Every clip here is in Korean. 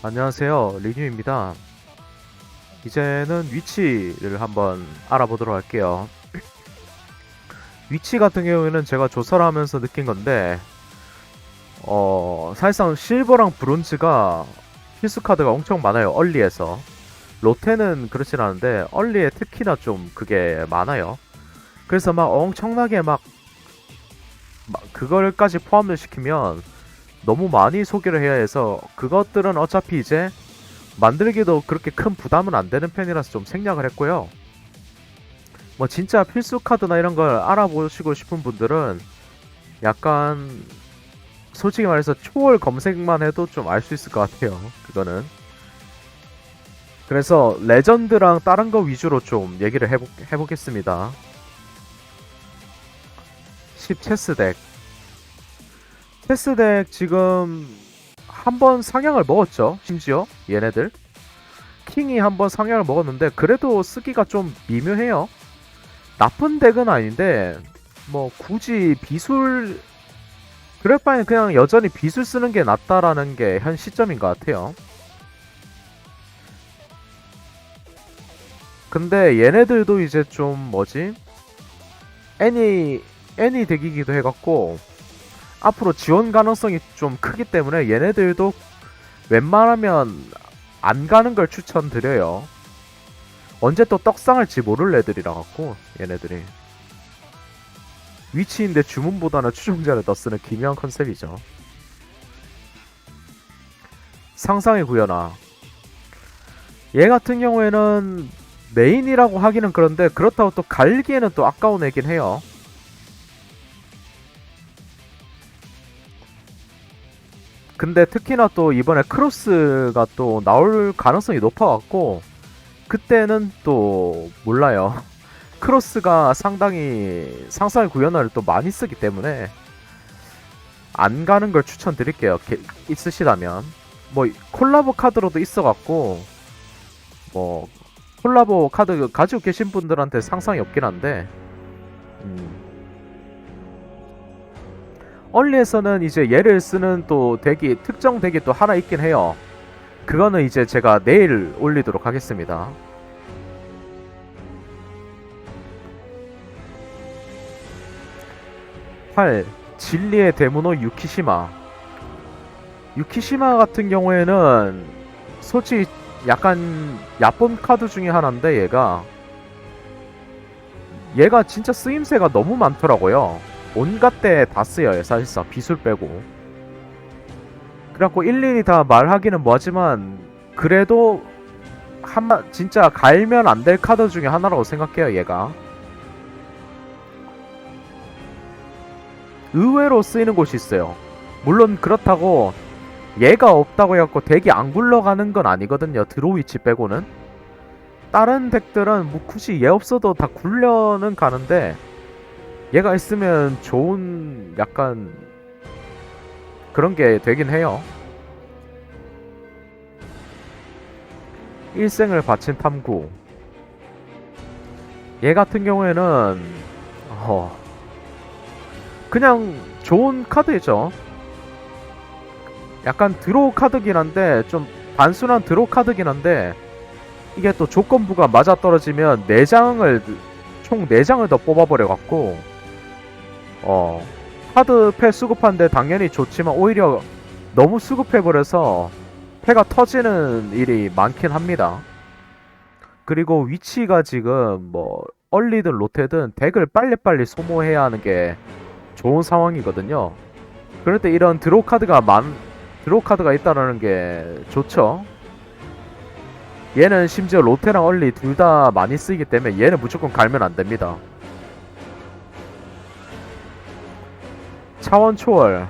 안녕하세요. 리뉴입니다. 이제는 위치를 한번 알아보도록 할게요. 위치 같은 경우에는 제가 조사를 하면서 느낀 건데, 어, 사실상 실버랑 브론즈가 필수 카드가 엄청 많아요. 얼리에서. 로테는 그렇진 않은데, 얼리에 특히나 좀 그게 많아요. 그래서 막 엄청나게 막, 막 그걸까지 포함을 시키면, 너무 많이 소개를 해야 해서 그것들은 어차피 이제 만들기도 그렇게 큰 부담은 안 되는 편이라서 좀 생략을 했고요. 뭐 진짜 필수 카드나 이런 걸 알아보시고 싶은 분들은 약간 솔직히 말해서 초월 검색만 해도 좀 알 수 있을 것 같아요. 그거는. 그래서 레전드랑 다른 거 위주로 좀 얘기를 해보, 해보겠습니다. 10 체스 덱. 테스덱 지금 한 번 상향을 먹었죠. 심지어 얘네들 킹이 한 번 상향을 먹었는데 그래도 쓰기가 좀 미묘해요. 나쁜 덱은 아닌데 뭐 굳이 비술 그럴 바에는 그냥 여전히 비술 쓰는 게 낫다라는 게 현 시점인 것 같아요. 근데 얘네들도 이제 좀 뭐지 애니 애니 덱이기도 해갖고 앞으로 지원 가능성이 좀 크기 때문에 얘네들도 웬만하면 안 가는 걸 추천드려요. 언제 또 떡상할지 모를 애들이라 갖고 얘네들이 위치인데 주문보다는 추종자를 더 쓰는 기묘한 컨셉이죠. 상상의 구현아 얘 같은 경우에는 메인이라고 하기는 그런데 그렇다고 또 갈기에는 또 아까운 애긴 해요. 근데 특히나 또 이번에 크로스가 또 나올 가능성이 높아갖고 그때는 또 몰라요. 크로스가 상당히 상상의 구현화를 또 많이 쓰기 때문에 안 가는 걸 추천드릴게요. 게- 있으시다면 뭐 콜라보 카드로도 있어갖고 뭐 콜라보 카드 가지고 계신 분들한테 상상이 없긴 한데 음. 얼리에서는 이제 얘를 쓰는 또 덱이 특정 덱이 또 하나 있긴 해요. 그거는 이제 제가 내일 올리도록 하겠습니다. 팔 진리의 데모노 유키시마 유키시마 같은 경우에는 솔직히 약간 야본 카드 중에 하나인데 얘가 얘가 진짜 쓰임새가 너무 많더라고요. 온갖 때 다 쓰여요 사실상. 비술 빼고. 그래갖고 일일이 다 말하기는 뭐하지만 그래도 한마 진짜 갈면 안 될 카드 중에 하나라고 생각해요 얘가. 의외로 쓰이는 곳이 있어요. 물론 그렇다고 얘가 없다고 해갖고 덱이 안 굴러가는 건 아니거든요 드로위치 빼고는. 다른 덱들은 뭐 굳이 얘 없어도 다 굴려는 가는데 얘가 있으면 좋은 약간 그런 게 되긴 해요. 일생을 바친 탐구. 얘 같은 경우에는 어 그냥 좋은 카드죠. 약간 드로우 카드긴 한데 좀 단순한 드로우 카드긴 한데 이게 또 조건부가 맞아 떨어지면 4장을 총 4장을 더 뽑아버려 갖고 어 카드 패 수급한데 당연히 좋지만 오히려 너무 수급해버려서 패가 터지는 일이 많긴 합니다. 그리고 위치가 지금 뭐 얼리든 로테든 덱을 빨리빨리 소모해야 하는 게 좋은 상황이거든요. 그럴 때 이런 드로우 카드가 많 드로우 카드가 있다는 게 좋죠. 얘는 심지어 로테랑 얼리 둘 다 많이 쓰이기 때문에 얘는 무조건 갈면 안 됩니다. 차원 초월.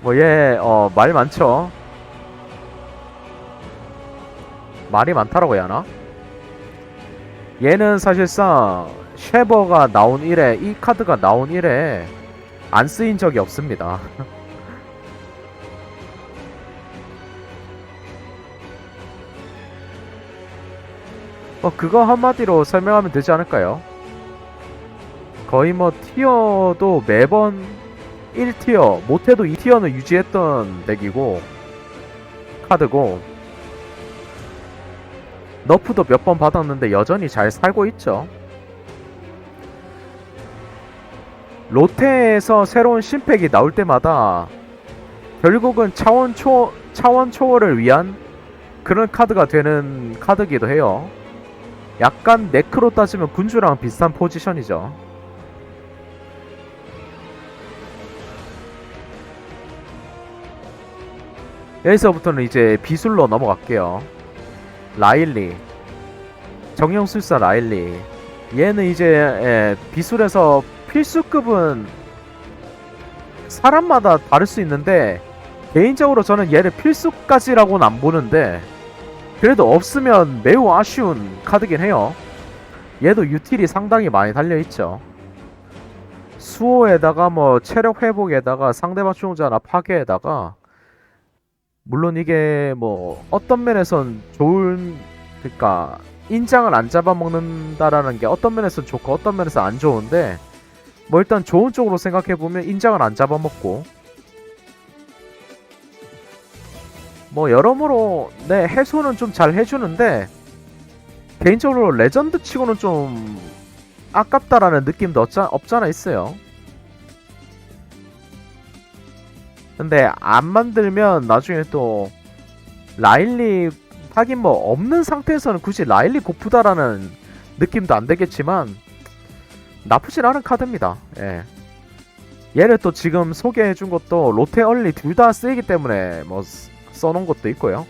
뭐얘어말 많죠. 말이 많다라고 해야 하나? 얘는 사실상 쉐버가 나온 이래 이 카드가 나온 이래 안 쓰인 적이 없습니다. 뭐 그거 한마디로 설명하면 되지 않을까요? 거의 뭐 티어도 매번 1티어 못해도 2티어는 유지했던 덱이고 카드고 너프도 몇 번 받았는데 여전히 잘 살고 있죠. 롯데에서 새로운 신팩이 나올 때마다 결국은 차원 초 차원 초월을 위한 그런 카드가 되는 카드기도 해요. 약간 네크로 따지면 군주랑 비슷한 포지션이죠. 여기서부터는 이제 비술로 넘어갈게요. 라일리. 정령술사 라일리. 얘는 이제 예, 비술에서 필수급은 사람마다 다를 수 있는데 개인적으로 저는 얘를 필수까지라고는 안 보는데 그래도 없으면 매우 아쉬운 카드긴 해요. 얘도 유틸이 상당히 많이 달려있죠. 수호에다가 뭐 체력 회복에다가 상대방 추종자나 파괴에다가 물론 이게 뭐 어떤 면에선 좋은 그러니까 인장을 안 잡아먹는다라는 게 어떤 면에선 좋고 어떤 면에서 안 좋은데 뭐 일단 좋은 쪽으로 생각해 보면 인장을 안 잡아먹고 뭐 여러모로 네 해소는 좀 잘 해주는데 개인적으로 레전드 치고는 좀 아깝다라는 느낌도 없잖아 있어요. 근데 안 만들면 나중에 또 라일리 하긴 뭐 없는 상태에서는 굳이 라일리 고프다라는 느낌도 안 되겠지만 나쁘진 않은 카드입니다. 예. 얘를 또 지금 소개해준 것도 로테 얼리 둘 다 쓰이기 때문에 뭐 쓰- 써놓은 것도 있고요.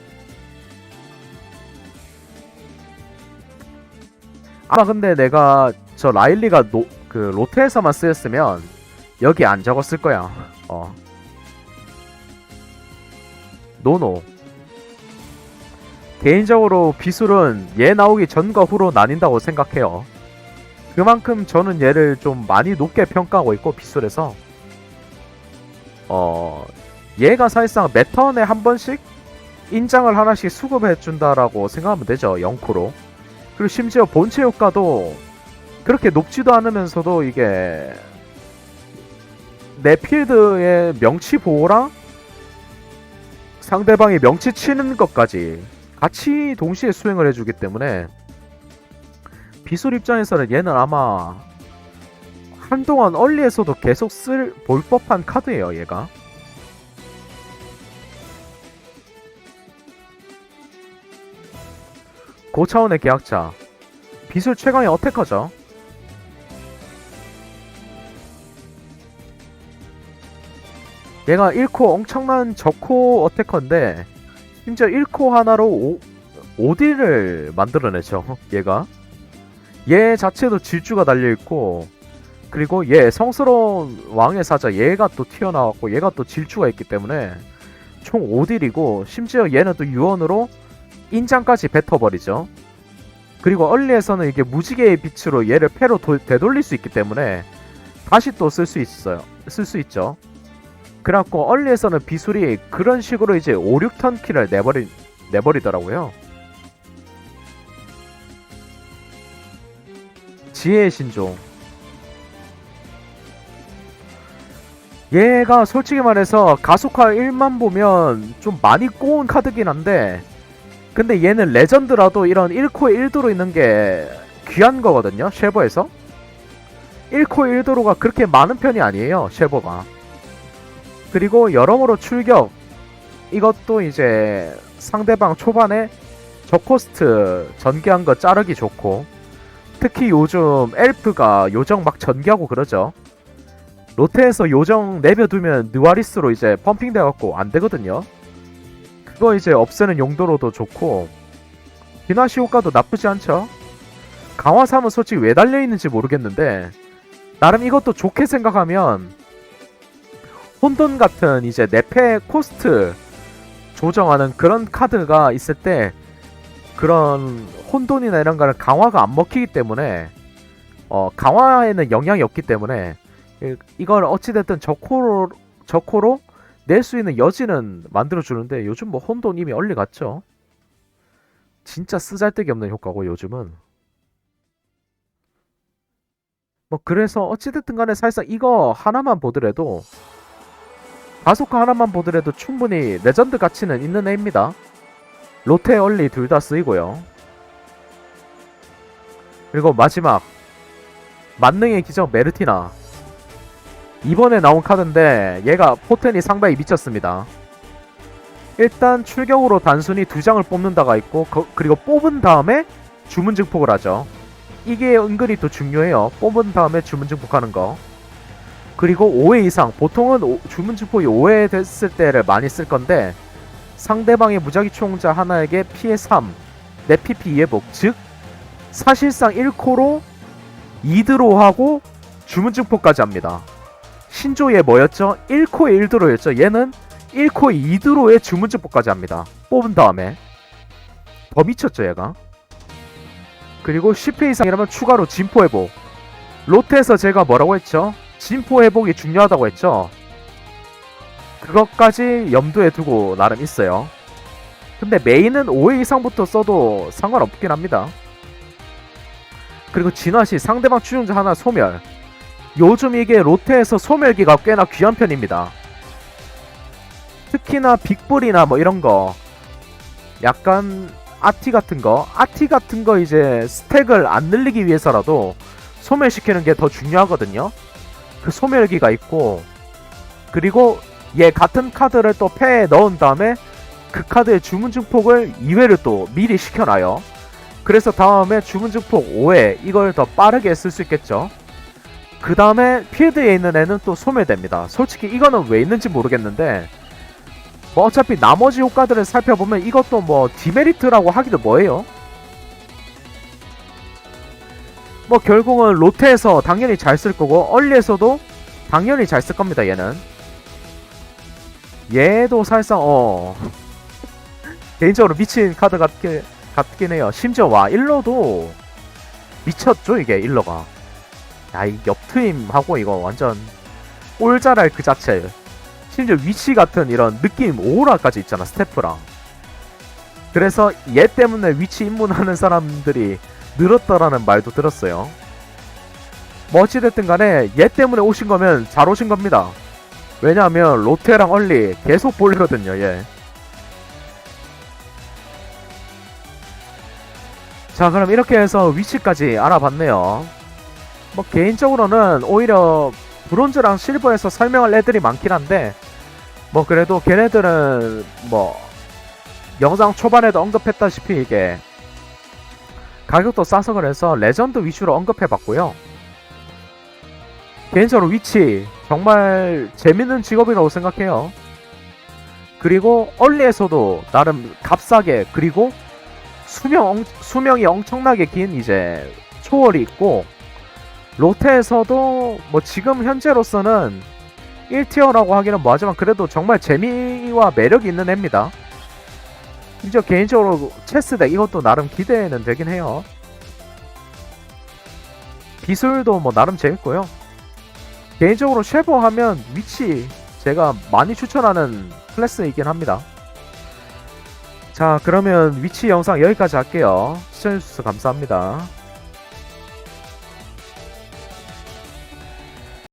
아마 근데 내가 저 라일리가 노, 그 로테에서만 쓰였으면 여기 안 적었을 거야. 어. 노노. 개인적으로 비술은 얘 나오기 전과 후로 나뉜다고 생각해요. 그만큼 저는 얘를 좀 많이 높게 평가하고 있고 비술에서 어 얘가 사실상 매 턴에 한 번씩 인장을 하나씩 수급해 준다라고 생각하면 되죠. 0코로. 그리고 심지어 본체 효과도 그렇게 높지도 않으면서도 이게 내 필드의 명치 보호랑 상대방이 명치 치는 것까지 같이 동시에 수행을 해주기 때문에 비술 입장에서는 얘는 아마 한동안 얼리에서도 계속 쓸 볼 법한 카드예요 얘가. 고차원의 계약자. 비술 최강의 어택커죠 얘가 1코 엄청난 저코 어택커인데 심지어 1코 하나로 5, 5딜을 만들어내죠 얘가. 얘 자체도 질주가 달려있고 그리고 얘 성스러운 왕의 사자 얘가 또 튀어나왔고 얘가 또 질주가 있기 때문에 총 5딜이고 심지어 얘는 또 유언으로 인장까지 뱉어버리죠. 그리고 얼리에서는 이게 무지개의 빛으로 얘를 패로 도- 되돌릴 수 있기 때문에 다시 또 쓸 수 있어요. 쓸 수 있죠 그래갖고 얼리에서는 비술이 그런 식으로 이제 5, 6턴 킬을 내버리, 내버리더라고요. 지혜의 신종. 얘가 솔직히 말해서 가속화 1만 보면 좀 많이 꼬운 카드긴 한데 근데 얘는 레전드라도 이런 1코에 1도로 있는 게 귀한 거거든요 쉐버에서 1코에 1도로가 그렇게 많은 편이 아니에요 쉐버가 그리고 여러모로 출격. 이것도 이제 상대방 초반에 저코스트 전개한 거 자르기 좋고. 특히 요즘 엘프가 요정 막 전개하고 그러죠. 로테에서 요정 내벼두면 느와리스로 이제 펌핑 돼갖고 안 되거든요. 그거 이제 없애는 용도로도 좋고. 비나시 효과도 나쁘지 않죠. 강화 3은 솔직히 왜 달려있는지 모르겠는데 나름 이것도 좋게 생각하면 혼돈 같은 이제 내패 코스트 조정하는 그런 카드가 있을 때 그런 혼돈이나 이런 거는 강화가 안 먹히기 때문에 어 강화에는 영향이 없기 때문에 이- 이걸 어찌됐든 저코로 저코로 낼 수 있는 여지는 만들어 주는데 요즘 뭐 혼돈 이미 얼리 갔죠. 진짜 쓰잘데기 없는 효과고 요즘은 뭐 그래서 어찌됐든 간에 사실상 이거 하나만 보더라도 가속화 하나만 보더라도 충분히 레전드 가치는 있는 애입니다. 로테 얼리 둘 다 쓰이고요. 그리고 마지막 만능의 기적 메르티나 이번에 나온 카드인데 얘가 포텐이 상당히 미쳤습니다. 일단 출격으로 단순히 두 장을 뽑는다가 있고 거- 그리고 뽑은 다음에 주문 증폭을 하죠. 이게 은근히 또 중요해요. 뽑은 다음에 주문 증폭하는 거. 그리고 5회 이상 보통은 오- 주문 증폭이 5회 됐을 때를 많이 쓸 건데 상대방의 무작위 총자 하나에게 피해 3, 내 PP 2회복 즉 사실상 1코로 2드로 하고 주문 증폭까지 합니다. 신조의 뭐였죠? 1코에 1드로였죠. 얘는 1코에 2드로에 주문 증폭까지 합니다. 뽑은 다음에 더 미쳤죠 얘가. 그리고 10회 이상이라면 추가로 진포 회복. 로테에서 제가 뭐라고 했죠? 진포 회복이 중요하다고 했죠. 그것까지 염두에 두고 나름 있어요. 근데 메인은 5회 이상부터 써도 상관없긴 합니다. 그리고 진화시 상대방 추종자 하나 소멸. 요즘 이게 로테에서 소멸기가 꽤나 귀한 편입니다. 특히나 빅불이나 뭐 이런 거 약간 아티 같은 거 아티 같은 거 이제 스택을 안 늘리기 위해서라도 소멸시키는 게 더 중요하거든요. 그 소멸기가 있고 그리고 얘 같은 카드를 또 패에 넣은 다음에 그 카드의 주문 증폭을 2회를 또 미리 시켜놔요. 그래서 다음에 주문 증폭 5회 이걸 더 빠르게 쓸 수 있겠죠. 그 다음에 필드에 있는 애는 또 소멸됩니다. 솔직히 이거는 왜 있는지 모르겠는데 뭐 어차피 나머지 효과들을 살펴보면 이것도 뭐 디메리트라고 하기도 뭐해요. 뭐 결국은 로테에서 당연히 잘 쓸 거고 얼리에서도 당연히 잘 쓸 겁니다 얘는. 얘도 사실상 어. 개인적으로 미친 카드 같긴, 같긴 해요. 심지어 와 일러도 미쳤죠 이게 일러가. 야이 옆트임하고 이거 완전 꼴잘할 그 자체. 심지어 위치 같은 이런 느낌 오라까지 있잖아 스태프랑. 그래서 얘 때문에 위치 입문하는 사람들이 늘었다라는 말도 들었어요. 뭐 어찌됐든 간에 얘 때문에 오신 거면 잘 오신 겁니다. 왜냐하면 로테랑 얼리 계속 볼리거든요 얘. 자 그럼 이렇게 해서 위치까지 알아봤네요. 뭐 개인적으로는 오히려 브론즈랑 실버에서 설명할 애들이 많긴 한데 뭐 그래도 걔네들은 뭐 영상 초반에도 언급했다시피 이게 가격도 싸서 그래서 레전드 위주로 언급해봤고요 개인적으로 위치 정말 재밌는 직업이라고 생각해요 그리고 얼리에서도 나름 값싸게 그리고 수명 엄- 수명이 엄청나게 긴 이제 초월이 있고 로테에서도 뭐 지금 현재로서는 1티어라고 하기는 뭐하지만 그래도 정말 재미와 매력이 있는 애입니다. 심지어 개인적으로 체스덱 이것도 나름 기대는 되긴 해요. 기술도 뭐 나름 재밌고요. 개인적으로 쉐버 하면 위치 제가 많이 추천하는 클래스이긴 합니다. 자 그러면 위치 영상 여기까지 할게요. 시청해주셔서 감사합니다.